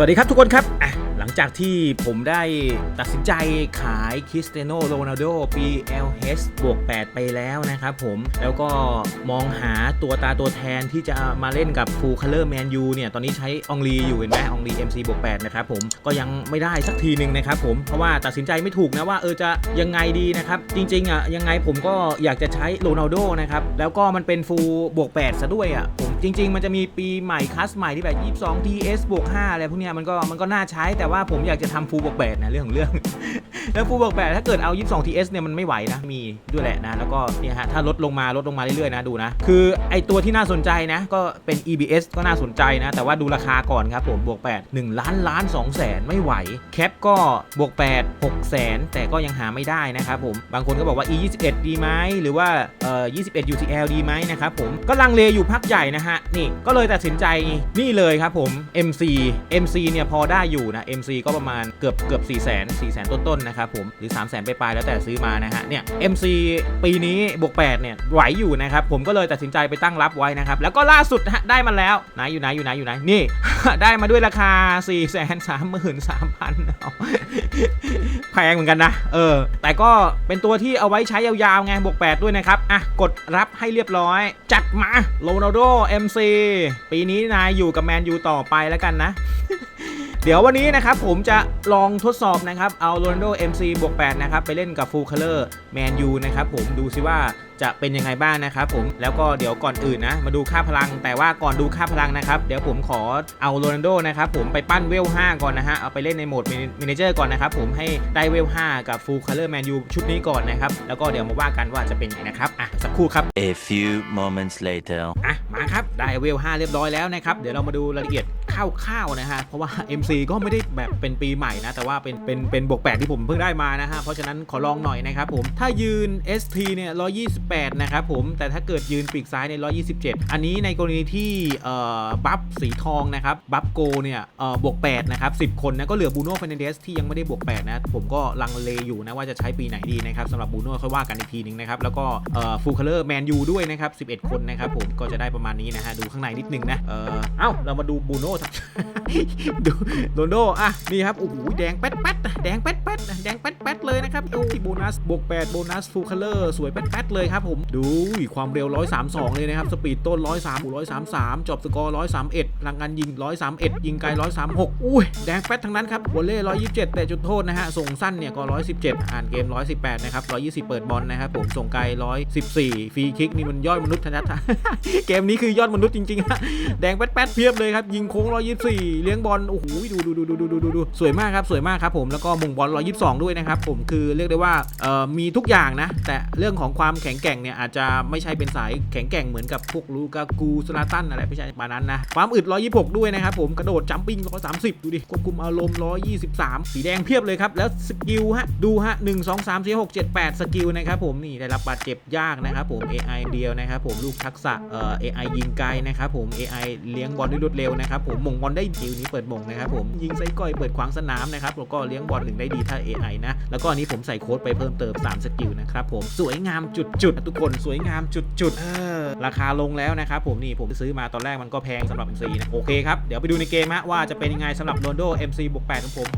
สวัสดีครับทุกคนครับหลังจากที่ผมได้ตัดสินใจขายคริสเตียโนโรนัลโดปี LH บวก 8 ไปแล้วนะครับผมแล้วก็มองหาตัวตาตัวแทนที่จะมาเล่นกับฟูลคัลเลอร์แมนยูเนี่ย ตอนนี้ใช้องลีอยู่เห็นไหมองลี MC บวก 8 นะครับผมก็ยังไม่ได้สักทีหนึ่งนะครับผมเพราะว่าตัดสินใจไม่ถูกนะว่าเออจะยังไงดีนะครับ จริงๆอะยังไงผมก็อยากจะใช้โรนัลโดนะครับแล้วก็มันเป็นฟูลบวก 8 ซะด้วยอะผม จริง ๆ มันจะมีปีใหม่คัสใหม่ที่แบบ22 TS บวก5อะไรพวกเนี้ยมันก็มันก็น่าใช้แต่ว่าผมอยากจะทำฟูบวก8นะเรื่องของเรื่อง แล้วฟูบวก8ถ้าเกิดเอา 22 TS เนี่ยมันไม่ไหวนะมีด้วยแหละนะ แล้วก็เนี่ยฮะถ้าลดลงมาลดลงมาเรื่อยๆนะดูนะ คือไอตัวที่น่าสนใจนะ ก็เป็น EBS ก็น่าสนใจนะ แต่ว่าดูราคาก่อนครับผมบวก8 1ล้านล้าน2แสนไม่ไหวแคปก็บวก8 6แสนแต่ก็ยังหาไม่ได้นะครับผมบางคนก็บอกว่า E 21 ดีไหมหรือว่าเอ่อ21 UCL ดีไหมนะครับผมก็ลังเลอยู่พักใหญ่นะฮะนี่ก็เลยตัดสินใจนี่เลยครับผม MC MC เนี่ยพอได้อยู่นะ MC ก็ประมาณเกือบเกือบ4 0 0 0 0 4 0 0 0ต้นๆนะครับผมหรือ 3 0 0 0 0 0 ไปปลายๆแล้วแต่ซื้อมานะฮะเนี่ย MC ปีนี้บวก8เนี่ยไหวอยู่นะครับผมก็เลยตัดสินใจไปตั้งรับไว้นะครับแล้วก็ล่าสุดฮะได้มาแล้วไหนอยู่ไหนอยู่ไหนอยู่ไหนนี่ ได้มาด้วยราคา 4 3 3 3 0 0 0เอาแพงเหมือนกันนะเออแต่ก็เป็นตัวที่เอาไว้ใช้ยาวๆไงบวก8ด้วยนะครับอะกดรับให้เรียบร้อย จัดมาโรนัลโด MC ปีนี้นายอยู่กับแมนยูต่อไปแล้วกันนะ เดี๋ยววันนี้นะครับผมจะลองทดสอบนะครับ เอาโรนัลโด MC บวก8นะครับ ไปเล่นกับฟูลคัลเลอร์แมนยูนะครับผมดูซิว่า จะเป็นยังไงบ้างนะครับผมแล้วก็เดี๋ยวก่อนอื่นนะ มาดูค่าพลัง แต่ว่าก่อนดูค่าพลังนะครับเดี๋ยวผมขอเอาโรนัลโดนะครับผมไปปั้นเวล 5 ก่อนนะฮะเอาไปเล่นในโหมดมินิเจอร์ก่อนนะครับผมให้ได้เวล 5 กับฟูลคัลเลอร์แมนยูชุดนี้ก่อนนะครับแล้วก็เดี๋ยวมาว่ากันว่าจะเป็นยังไงนะครับอะสักครู่ครับ A few moments later. อะมาครับได้เวล 5 เรียบร้อยแล้วนะครับเดี๋ยวเรามาดูรายละเอียดคร่าวๆนะฮะเพราะว่า MC ก็ไม่ได้แบบเป็นปีใหม่นะแต่ว่าเป็นเป็นเป็นบวก8ที่ผมเพิ่งได้มานะฮะเพราะฉะนั้นขอลองหน่อยนะครับผมถ้ายืน ST เนี่ย128 นะครับผม แต่ถ้าเกิดยืนปีกซ้ายเนี่ย127 อันนี้ในกรณีที่บัฟสีทองนะครับ บัฟโกเนี่ยบวก 8 นะครับ 10 คนนะ ก็เหลือบูโน่เฟนเดสที่ยังไม่ได้บวก 8 นะ ผมก็ลังเลอยู่นะว่าจะใช้ปีไหนดีนะครับสำหรับบูโน่ค่อยว่ากันอีกทีหนึงนะครับ แล้วก็ฟูลคัลเลอร์แมนยูด้วยนะครับ 11 คนนะครับผม ก็จะได้ประมาณนี้นะฮะ ดูข้างในนิดนึงนะ เออเอ้า เรามาดูบูโน่ดูโรนโด อะ นี่ครับ โอ้โห แดงแป๊ดแป๊ดแดงแป๊ดแป๊ดแดงแป๊ดแป๊ดเลยนะครับโอ้ยโบนัสบวก8โบนัสฟูลคัลเลอร์สวยแป๊ดแป๊ดเลยครับับผมดูความเร็ว 132 เลยนะครับ สปีดต้น 103 133 จบสกอร์ 131พลังงานยิง 131 ยิงไกล 136 อุ้ย แดงแฟตทั้งนั้นครับวอลเล่ 127 แต่จุดโทษนะฮะ ส่งสั้นเนี่ยก็ 117 อ่านเกม 118 นะครับ 120 เปิดบอลนะครับผม ส่งไกล 114 ฟรีคิกนี่มันยอดมนุษย์ธนัทเกมนี้คือยอดมนุษย์จริงๆฮะ แดงแป๊ดๆเพียบเลยครับ ยิงโค้ง 124 เลี้ยงบอล โอ้โห ดูดูดูดูดูดูดูสวยมากครับ สวยมากครับผม แล้วก็มุ่งบอล 122 ด้วยนะครับผม คือเรียกได้ว่า เอ่อ มีทุกอย่างนะ แต่เรื่องของความแข็งร่งเนี่ยอาจจะไม่ใช่เป็นสายแข็งแกร่งเหมือนกับพวกลูกากูสลาตันอะไรไม่ใช่ประมาณนั้นนะความอึด 126 ด้วยนะครับผมกระโดดจัมปิ้ง130 ดูดิควบคุมอารมณ์ 123 สีแดงเพียบเลยครับ แล้วสกิลฮะดูฮะ 1 2 3 4 6 7 8 สกิลนะครับผมนี่ได้รับบาดเจ็บยากนะครับผม AI เดียวนะครับผมลูกทักษะเอ่อ AI ยิงไกลนะครับผม AI เลี้ยงบอลได้รวดเร็วนะครับผมมงบอลได้ดิวนี้เปิดมงนะครับผมยิงไซก่อยเปิดขวางสนามนะครับแล้วก็เลี้ยงบอลหนึ่งได้ดีถ้า AI นะแล้วก็อันนี้ผมใส่โค้ดไปเพิ่มเติม 3 สกิลนะครับผมสวยงามจุดๆทุกคนสวยงามจุดๆราคาลงแล้วนะครับผมนี่ผมซื้อมาตอนแรกมันก็แพงสำหรับ MC นะโอเคครับเดี๋ยวไปดูในเกมฮะว่าจะเป็นยังไงสำหรับโรนโด MC บวก8ของผม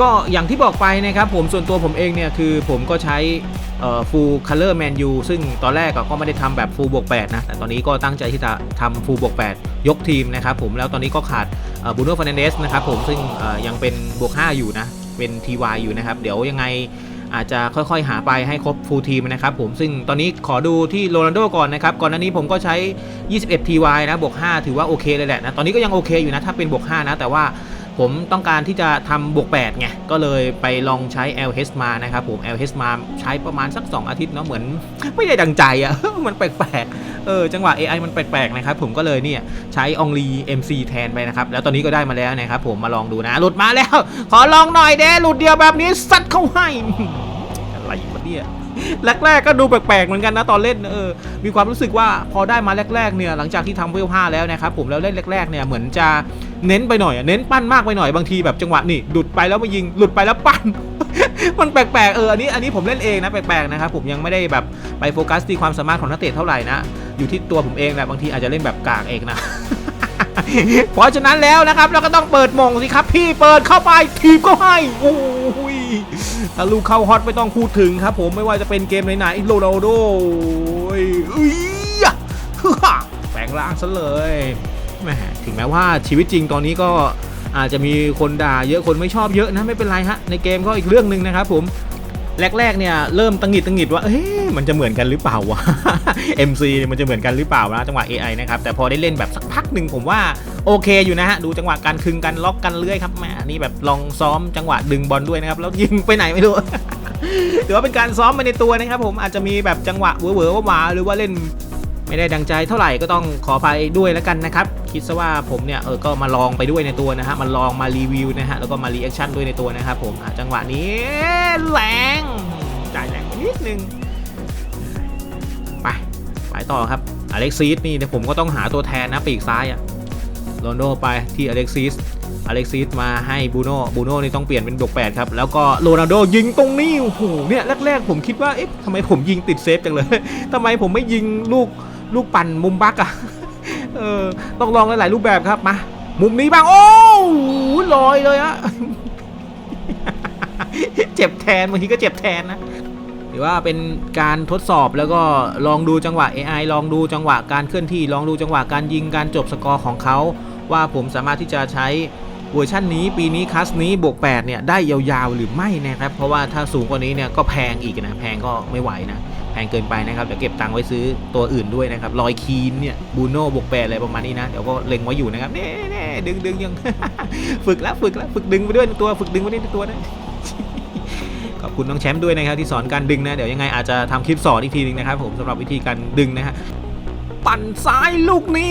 ก็อย่างที่บอกไปนะครับผมส่วนตัวผมเองเนี่ยคือผมก็ใช้เอ่อ full color menu ซึ่งตอนแรกก็ไม่ได้ทำแบบ full บวก8นะแต่ตอนนี้ก็ตั้งใจที่จะทำ full บวก8ยกทีมนะครับผมแล้วตอนนี้ก็ขาดบูโน่ฟ e นเดสนะครับผมซึ่งยังเป็นบวก 5 อยู่นะ เป็น TY อยู่นะครับ เดี๋ยวยังไง อาจจะค่อยๆ หาไปให้ครบฟูลทีมนะครับผมซึ่งตอนนี้ขอดูที่โรนัลโดก่อนนะครับก่อนหน้านี้ผมก็ใช้ 21 TY นะบวก5ถือว่าโอเคเลยแหละนะตอนนี้ก็ยังโอเคอยู่นะถ้าเป็นบวก5นะแต่ว่า ผมต้องการที่จะทำบวก8ไงก็เลยไปลองใช้ LH มานะครับผม LH มาใช้ประมาณสัก 2 อาทิตย์เนาะเหมือนไม่ได้ดังใจอะมันแปลกๆเออจังหวะ AI มันแปลกๆนะครับผมก็เลยเนี่ยใช้องลี MC แทนไปนะครับ แล้วตอนนี้ก็ได้มาแล้วนะครับผมมาลองดูนะ หลุดมาแล้ว ขอลองหน่อยเด้หลุดเดียวแบบนี้สัตว์เข้าให้อะไรวะเนี่ย แรกๆก็ดูแปลกๆเหมือนกันนะตอนเล่นเออมีความรู้สึกว่าพอได้มาแรกๆเนี่ยหลังจากที่ทำเวล5แล้วนะครับผมแล้วเล่นแรกๆเนี่ยเหมือนจะเน้นไปหน่อยเน้นปั้นมากไปหน่อยบางทีแบบจังหวะนี่หลุดไปแล้วมายิงหลุดไปแล้วปั้นมันแปลกๆเอออันนี้อันนี้ผมเล่นเองนะแปลกๆนะครับผมยังไม่ได้แบบไปโฟกัสที่ความสามารถของนักเตะเท่าไหร่นะอยู่ที่ตัวผมเองแหละบางทีอาจจะเล่นแบบกากเองนะ เพราะฉะนั้นแล้วนะครับเราก็ต้องเปิดหมงสิครับ พี่เปิดเข้าไปทีมก็ให้โอ้ยถ้าลูกเข้าฮอตไม่ต้องพูดถึงครับ ผมไม่ว่าจะเป็นเกมไหนๆโรนัลโดโอ้ยอุ้ยอะฮึ่ะแปลงร่างซะเลยแหมถึงแม้ว่าชีวิตจริงตอนนี้ก็อาจจะมีคนด่าเยอะคนไม่ชอบเยอะนะไม่เป็นไรฮะในเกมก็อีกเรื่องหนึ่งนะครับผม แรกๆเนี่ยเริ่มตังหิดตังหิดว่าเอ๊ะมันจะเหมือนกันหรือเปล่าวะ MC เนี่ยมันจะเหมือนกันหรือเปล่านะจังหวะ AI นะครับแต่พอได้เล่นแบบสักพักหนึ่งผมว่าโอเคอยู่นะฮะดูจังหวะการคึงกันล็อกกันเรื่อยครับแหมนี่แบบลองซ้อมจังหวะดึงบอลด้วยนะครับแล้วยิงไปไหนไม่รู้ถือว่าเป็นการซ้อมไปในตัวนะครับผมอาจจะมีแบบจังหวะเวอร์ๆว่าหรือว่าเล่น ไม่ได้ดังใจเท่าไหร่ก็ต้องขออภัยด้วยแล้วกันนะครับ คิดซะว่าผมเนี่ยเออก็มาลองไปด้วยในตัวนะฮะมาลองมารีวิวนะฮะแล้วก็มารีแอคชั่นด้วยในตัวนะครับผมจังหวะนี้แรงจ่ายแรงไปนิดนึงไปไปต่อครับอเล็กซีสนี่เดี๋ยวผมก็ต้องหาตัวแทนนะปีกซ้ายอะโรนโดไปที่อเล็กซิสอเล็กซิสมาให้บูโน่บูโน่นี่ต้องเปลี่ยนเป็นบวกแปดครับ แล้วก็โรนัลโดยิงตรงนี้โอ้โหเนี่ยแรกๆผมคิดว่าเอ๊ะทำไมผมยิงติดเซฟจังเลยทำไมผมไม่ยิงลูก ลูกปั่นมุมบักอะเออต้องลองหลายๆรูปแบบครับมามุมนี้บ้างโอ้ลอยเลยอะเจ็บแทนบางทีก็เจ็บแทนนะหรือว่าเป็นการทดสอบแล้วก็ลองดูจังหวะ AI ลองดูจังหวะการเคลื่อนที่ ลองดูจังหวะการยิงการจบสกอร์ของเขา ว่าผมสามารถที่จะใช้เวอร์ชันนี้ปีนี้คัสนี้บวก8เนี่ยได้ยาวๆหรือไม่นะครับ เพราะว่าถ้าสูงกว่านี้เนี่ยก็แพงอีกนะ แพงก็ไม่ไหวนะ งเกินไปนะครับเดี๋ยวเก็บตังค์ไว้ซื้อตัวอื่นด้วยนะครับลอยคีนเนี่ยบูโน่บวกแปดอะไรประมาณนี้นะเดี๋ยวก็เล็งไว้อยู่นะครับเน่เน่ดึงดึงยัง ฝึกแล้วฝึกแล้วฝึกดึงไปด้วยตัวฝึกดึงไปด้วยตัวนะขอบคุณน้องแชมป์ด้วยนะครับที่สอนการดึงนะเดี๋ยวยังไงอาจจะทำคลิปสอนอีกทีหนึงนะครับผมสำหรับวิธีการดึงนะฮะปั่นซ้ายลูกนี้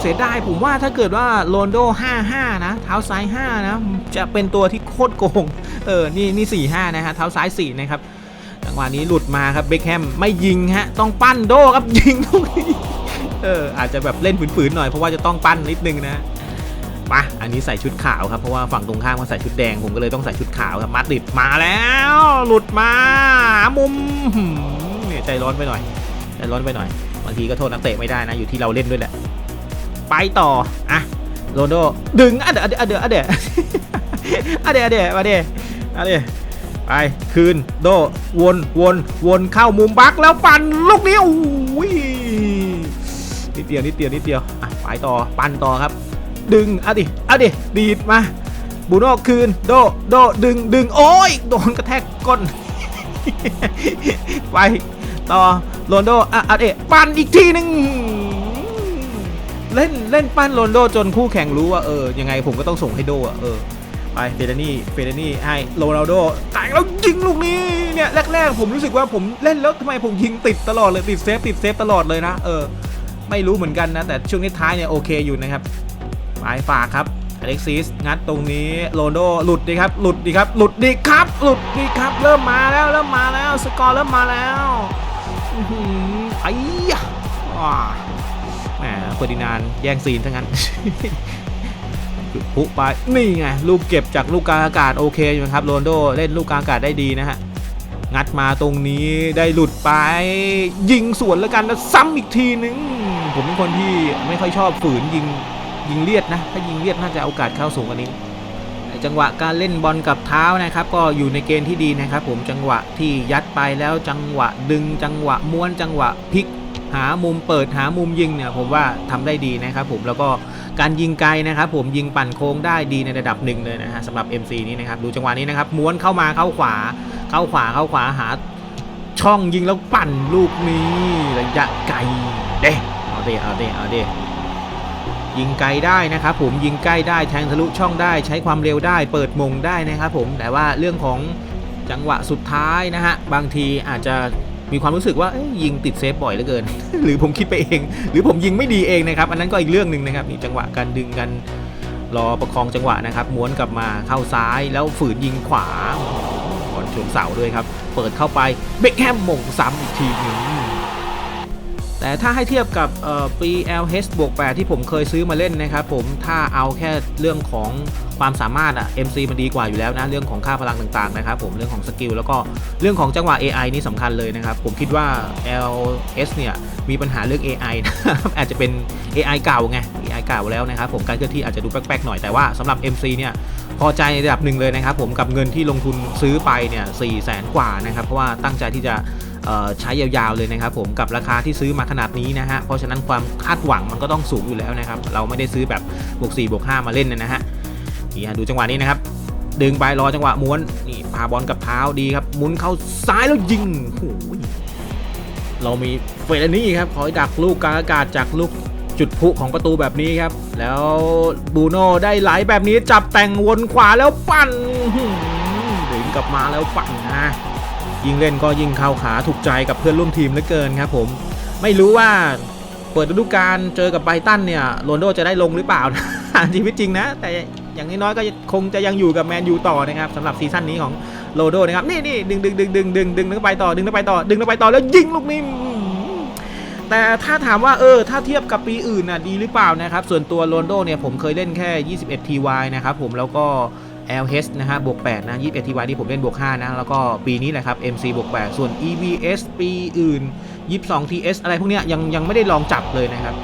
เสียดายผมว่าถ้าเกิดว่าโรนโด 55 นะ เท้าซ้าย 5 นะ จะเป็นตัวที่โคตรโกง เออ นี่นี่ 45 นะฮะ เท้าซ้าย 4 นะครับ จังหวะนี้หลุดมาครับเบคแฮมไม่ยิงฮะ ต้องปั้นโดครับยิงลูกนี้เอออาจจะแบบเล่นฝืนๆหน่อยเพราะว่าจะต้องปั้นนิดนึงนะปะอันนี้ใส่ชุดขาวครับเพราะว่าฝั่งตรงข้ามเขาใส่ชุดแดงผมก็เลยต้องใส่ชุดขาวครับมาติดมาแล้ว หลุดมามุมเนี่ยใจร้อนไปหน่อยใจร้อนไปหน่อยบางทีก็โทษนักเตะไม่ได้นะอยู่ที่เราเล่นด้วยแหละไปต่ออะโรนโดดึงอะเดี๋ยวอะเดี๋ยวอะเดี๋ยวอะเดี๋ยวอะเดี๋ยวมาเดี๋ยวอะเดี๋ยว ไปคืนโดวนวนวนเข้ามุมบักแล้วปั่นลูกนี้โอ้ยนิดเดียวนิดเดียวนิดเดียวอะไปต่อปั่นต่อครับ ดึงอาดิเอาดิดีดมาบูโน่คืนโดโดดึงดึงโอ้ยโดนกระแทกก้นไปต่อโรนโดอะเอาดิปั่นอีกทีหนึ่งเล่นเล่นปั้นโรนโดจนคู่แข่งรู้ว่าเออยังไงผมก็ต้องส่งให้โดอะเออ ไปเฟเดนี่เฟเดนี่ให้โรนัลโดแต่งแล้วยิงลูกนี้เนี่ยแรกๆผมรู้สึกว่าผมเล่นแล้วทำไมผมยิงติดตลอดเลยติดเซฟติดเซฟตลอดเลยนะเออไม่รู้เหมือนกันนะ แต่ช่วงนี้ท้ายเนี่ยโอเคอยู่นะครับไปฝากครับอเล็กซิสงัดตรงนี้โรนลโดหลุดดีครับหลุดดีครับหลุดดีครับ หลุดดีครับ เริ่มมาแล้วเริ่มมาแล้วสกอร์เริ่มมาแล้วอื้อหือไอ้ยะว้าแหมเฟอร์ดินานแย่งซีนทั้งนั้น จุดพุไปนี่ไงลูกเก็บจากลูกกลางอากาศโอเคอยู่นะครับโรนโดเล่นลูกกลางอากาศได้ดีนะฮะงัดมาตรงนี้ได้หลุดไป ยิงสวนแล้วกันแล้วซ้ำอีกทีนึง ผมเป็นคนที่ไม่ค่อยชอบฝืนยิงยิงเลียดนะ ถ้ายิงเลียดน่าจะโอกาสเข้าสูงกว่านี้ จังหวะการเล่นบอลกับเท้านะครับ ก็อยู่ในเกณฑ์ที่ดีนะครับ ผมจังหวะที่ยัดไปแล้วจังหวะดึงจังหวะม้วนจังหวะพลิก หามุมเปิดหามุมยิงเนี่ยผมว่าทำได้ดีนะครับผมแล้วก็การยิงไกลนะครับผมยิงปั่นโค้งได้ดีในระดับหนึ่งเลยนะฮะสำหรับ MC นี้นะครับดูจังหวะนี้นะครับม้วนเข้ามาเข้าขวา เข้าขวาเข้าขวาหาช่องยิงแล้วปั่นลูกนี้ระยะไกลเด้เอาเด้เอาเด้เอาเด้ยิงไกลได้นะครับผมยิงใกล้ได้แทงทะลุช่องได้ใช้ความเร็วได้ เปิดมงได้นะครับผมแต่ว่าเรื่องของจังหวะสุดท้ายนะฮะบางทีอาจจะ มีความรู้สึกว่ายิงติดเซฟบ่อยเหลือเกิน หรือผมคิดไปเอง หรือผมยิงไม่ดีเองนะครับ อันนั้นก็อีกเรื่องหนึ่งนะครับนี่จังหวะการดึงกันรอประคองจังหวะนะครับ ม้วนกลับมาเข้าซ้ายแล้วฝืนยิงขวาก่อนชนเสาด้วยครับ เปิดเข้าไปเบคแฮมหม่งซ้ำอีกทีหนึ่ง แต่ถ้าให้เทียบกับเอ่อ BLH บวก8ที่ผมเคยซื้อมาเล่นนะครับผมถ้าเอาแค่เรื่องของความสามารถอะ MC มันดีกว่าอยู่แล้วนะเรื่องของค่าพลังต่างๆนะครับผมเรื่องของสกิลแล้วก็เรื่องของจังหวะ AI นี่สำคัญเลยนะครับผมคิดว่า LS เนี่ยมีปัญหาเรื่อง AI นะครับอาจจะเป็น AI เก่าไง AI เก่าแล้วนะครับผมการเคลื่อนที่อาจจะดูแป๊กๆหน่อยแต่ว่าสำหรับ MC เนี่ยพอใจในระดับหนึ่งเลยนะครับผมกับเงินที่ลงทุนซื้อไปเนี่ยสี่แสนกว่านะครับเพราะว่าตั้งใจที่จะ ใช้ยาวๆเลยนะครับผมกับราคาที่ซื้อมาขนาดนี้นะฮะเพราะฉะนั้นความคาดหวังมันก็ต้องสูงอยู่แล้วนะครับเราไม่ได้ซื้อแบบบวก4บวก5มาเล่นนะฮะนี่ฮะดูจังหวะนี้นะครับดึงไปรอจังหวะม้วนนี่พาบอลกับเท้าดีครับหมุนเข้าซ้ายแล้วยิงโอ้โหเรามีเฟรนนี่ครับคอยดักลูกกลางอากาศจากลูกจุดพุของประตูแบบนี้ครับ แล้วบูโน่ได้ไหลแบบนี้จับแต่งวนขวาแล้วปั่นหืมดึงกลับมาแล้วปั่นนะ ยิ่งเล่นก็ยิ่งเข้าขาถูกใจกับเพื่อนร่วมทีมเหลือเกินครับผมไม่รู้ว่าเปิดฤดูกาลเจอกับไบตันเนี่ยโรนโดจะได้ลงหรือเปล่านะชีวิตจริงนะ แต่อย่างน้อยๆก็คงจะยังอยู่กับแมนยูต่อนะครับสำหรับซีซั่นนี้ของโรนโดนะครับนี่นี่ดึงดึงดึงดึงดึงดึงดึงไปต่อดึงไปต่อดึงไปต่อแล้วยิงลูกนี้แต่ถ้าถามว่าเออถ้าเทียบกับปีอื่นน่ะดีหรือเปล่านะครับส่วนตัวโรนโดเนี่ยผมเคยเล่นแค่ 21 TY นะครับผมแล้วก็ LH นะฮะบวก8นะ21 TY ที่ผมเล่นบวก5นะ แล้วก็ปีนี้แหละครับ MC บวก8ส่วน EBS ปีอื่น 22 TS อะไรพวกเนี้ยยังยังไม่ได้ลองจับเลยนะครับ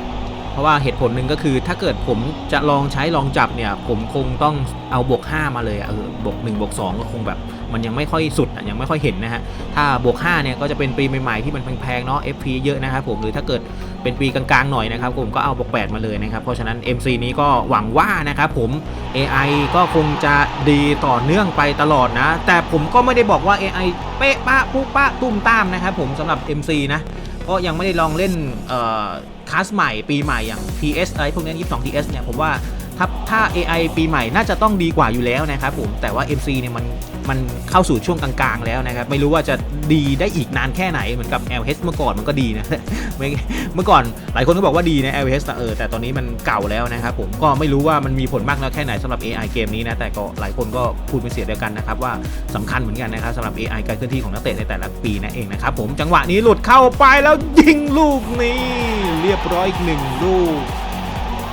เพราะว่าเหตุผลหนึ่งก็คือถ้าเกิดผมจะลองใช้ลองจับเนี่ย ผมคงต้องเอาบวก 5 มาเลยเออบวก1บวก2ก็คงแบบ มันยังไม่ค่อยสุดยังไม่ค่อยเห็นนะฮะถ้าบวก5เนี่ยก็จะเป็นปีใหม่ๆที่มันแพงๆเนาะ FP เยอะนะครับผมหรือถ้าเกิดเป็นปีกลางๆหน่อยนะครับผมก็เอาบวก8มาเลยนะครับเพราะฉะนั้น MC นี้ก็หวังว่านะครับผม AI ก็คงจะดีต่อเนื่องไปตลอดนะ แต่ผมก็ไม่ได้บอกว่า AI เป๊ะปะปุ๊ปะตุ้มตามนะครับผมสำหรับ MC นะก็ยังไม่ได้ลองเล่นเอ่อคลาสใหม่ปีใหม่อย่าง PS อะไรพวกนี้22 TS เนี่ยผมว่าถ้าถ้า AI ปีใหม่น่าจะต้องดีกว่าอยู่แล้วนะครับผมแต่ว่า MC เนี่ยมัน มันเข้าสู่ช่วงกลางๆ แล้วนะครับ ไม่รู้ว่าจะดีได้อีกนานแค่ไหนเหมือนกับ LH เมื่อก่อนมันก็ดีนะเมื่อก่อนหลายคนก็บอกว่าดีนะ LH แต่เออแต่ตอนนี้มันเก่าแล้วนะครับผมก็ไม่รู้ว่ามันมีผลมากน้อยแค่ไหนสำหรับ AI เกมนี้นะแต่ก็หลายคนก็พูดเป็นเสียงเดียวกันนะครับว่าสำคัญเหมือนกันนะครับสำหรับ AI การเคลื่อนที่ของนักเตะในแต่ละปีนั่นเองนะครับผมจังหวะนี้หลุดเข้าไปแล้วยิงลูกนี้ เรียบร้อยอีกหนึ่งลูก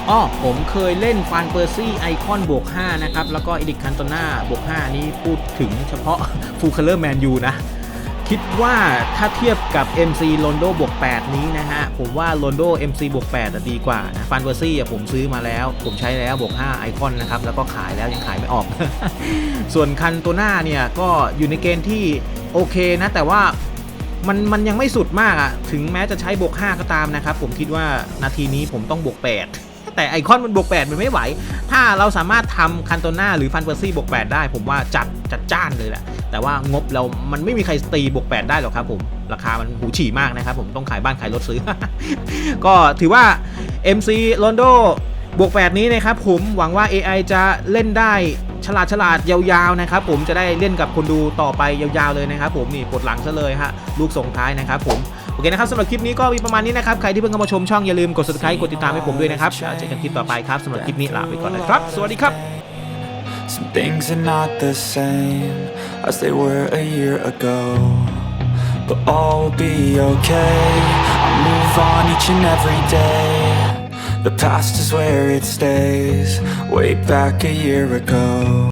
อ้อผมเคยเล่นฟานเปอร์ซี่ไอคอนบวก 5 นะครับ แล้วก็อีดิคันโตนาบวก 5 นี้พูดถึงเฉพาะฟูลคัลเลอร์แมนยูนะ คิดว่าถ้าเทียบกับ MC โรนโดบวก 8 นี้นะฮะ ผมว่าโรนโด MC บวก8อะดีกว่านะฟานเปอร์ซี่ผมซื้อมาแล้ว ผมใช้แล้วบวก 5 ไอคอนนะครับ แล้วก็ขายแล้วยังขายไม่ออก ส่วนคันโตนาเนี่ย ก็อยู่ในเกณฑ์ที่โอเคนะ แต่ว่ามันมันยังไม่สุดมากอะถึงแม้จะใช้บวก 5 ก็ตามนะครับ ผมคิดว่านาทีนี้ผมต้องบวก 8 แต่ไอคอนมันบวก 8 มันไม่ไหว ถ้าเราสามารถทำคันโตนาหรือฟันเปอร์ซี่บวก 8 ได้ ผมว่าจัดจัดจ้านเลยแหละ แต่ว่างบเรา มันไม่มีใครตีบวก 8 ได้หรอกครับผม ราคามันหูฉี่มากนะครับผมต้องขายบ้านขายรถซื้อ ก็ถือว่า MC โรนโดบวก 8 นี้นะครับผมหวังว่า AI จะเล่นได้ฉลาดฉลาดยาวๆนะครับผมจะได้เล่นกับคนดูต่อไปยาวๆเลยนะครับผมนี่ปวดหลังซะเลยฮะลูกส่งท้ายนะครับผม โอเคนะครับสำหรับคลิปนี้ก็มีประมาณนี้นะครับ ใครที่เพิ่งเข้ามาชมช่องอย่าลืมกด subscribe กดติดตามให้ผมด้วยนะครับเจอกันคลิปต่อไปครับสำหรับคลิปนี้ลาไปก่อนนะครับ สวัสดีครับ Some things are not the same as they were a year ago. But all will be okay. I move on each and every day. The past is where it stays, way back a year ago.